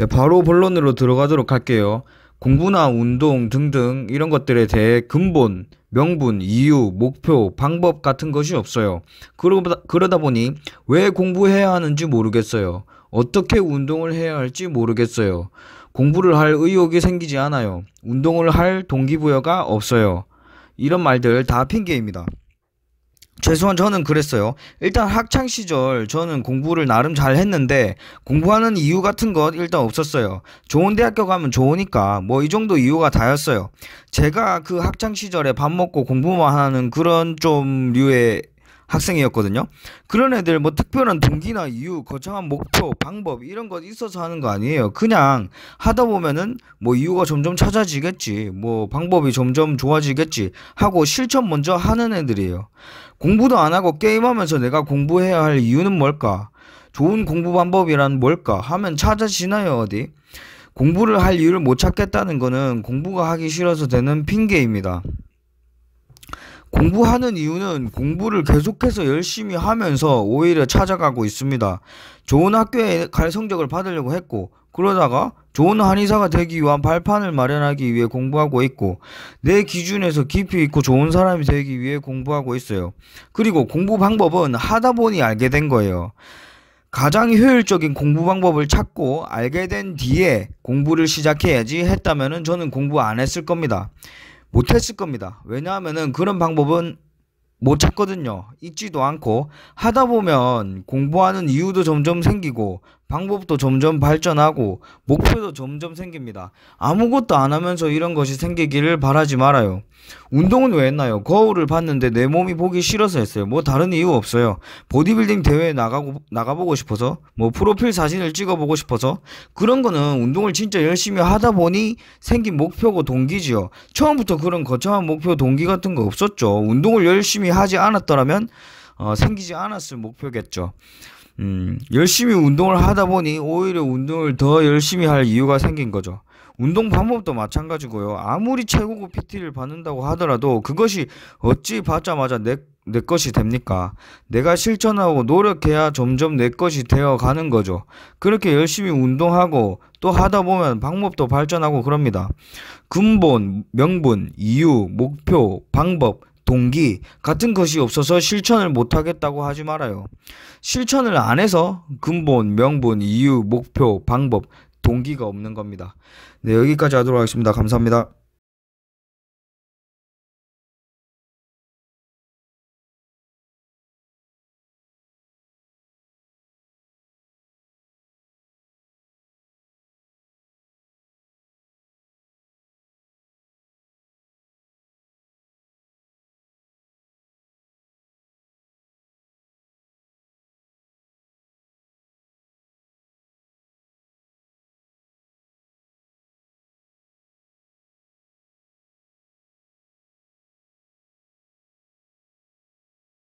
네, 바로 본론으로 들어가도록 할게요. 공부나 운동 등등 이런 것들에 대해 근본, 명분, 이유, 목표, 방법 같은 것이 없어요. 그러다, 그러다 보니 왜 공부해야 하는지 모르겠어요. 어떻게 운동을 해야 할지 모르겠어요. 공부를 할 의욕이 생기지 않아요. 운동을 할 동기부여가 없어요. 이런 말들 다 핑계입니다. 최소한 저는 그랬어요. 일단 학창 시절 저는 공부를 나름 잘 했는데 공부하는 이유 같은 것 일단 없었어요. 좋은 대학교 가면 좋으니까 뭐 이 정도 이유가 다였어요. 제가 그 학창 시절에 밥 먹고 공부만 하는 그런 좀 류의 학생이었거든요. 그런 애들 뭐 특별한 동기나 이유, 거창한 목표, 방법 이런 것 있어서 하는 거 아니에요. 그냥 하다 보면은 뭐 이유가 점점 찾아지겠지. 뭐 방법이 점점 좋아지겠지 하고 실천 먼저 하는 애들이에요. 공부도 안 하고 게임하면서 내가 공부해야 할 이유는 뭘까? 좋은 공부 방법이란 뭘까? 하면 찾아지나요, 어디? 공부를 할 이유를 못 찾겠다는 거는 공부가 하기 싫어서 되는 핑계입니다. 공부하는 이유는 공부를 계속해서 열심히 하면서 오히려 찾아가고 있습니다. 좋은 학교에 갈 성적을 받으려고 했고, 그러다가 좋은 한의사가 되기 위한 발판을 마련하기 위해 공부하고 있고, 내 기준에서 깊이 있고 좋은 사람이 되기 위해 공부하고 있어요. 그리고 공부 방법은 하다 보니 알게 된 거예요. 가장 효율적인 공부 방법을 찾고 알게 된 뒤에 공부를 시작해야지 했다면 저는 공부 안 했을 겁니다. 못했을 겁니다. 왜냐하면 그런 방법은 못 찾거든요. 있지도 않고 하다 보면 공부하는 이유도 점점 생기고 방법도 점점 발전하고 목표도 점점 생깁니다. 아무것도 안 하면서 이런 것이 생기기를 바라지 말아요. 운동은 왜 했나요? 거울을 봤는데 내 몸이 보기 싫어서 했어요. 뭐 다른 이유 없어요. 보디빌딩 대회에 나가고 나가보고 싶어서 뭐 프로필 사진을 찍어보고 싶어서 그런 거는 운동을 진짜 열심히 하다 보니 생긴 목표고 동기지요. 처음부터 그런 거창한 목표 동기 같은 거 없었죠. 운동을 열심히 하지 않았더라면 어, 생기지 않았을 목표겠죠. 음, 열심히 운동을 하다 보니 오히려 운동을 더 열심히 할 이유가 생긴 거죠. 운동 방법도 마찬가지고요. 아무리 최고급 PT를 받는다고 하더라도 그것이 어찌 받자마자 내, 내 것이 됩니까? 내가 실천하고 노력해야 점점 내 것이 되어 가는 거죠. 그렇게 열심히 운동하고 또 하다 보면 방법도 발전하고 그럽니다. 근본, 명분, 이유, 목표, 방법, 동기 같은 것이 없어서 실천을 못하겠다고 하지 말아요. 실천을 안 해서 근본, 명분, 이유, 목표, 방법, 동기가 없는 겁니다. 네, 여기까지 하도록 하겠습니다. 감사합니다.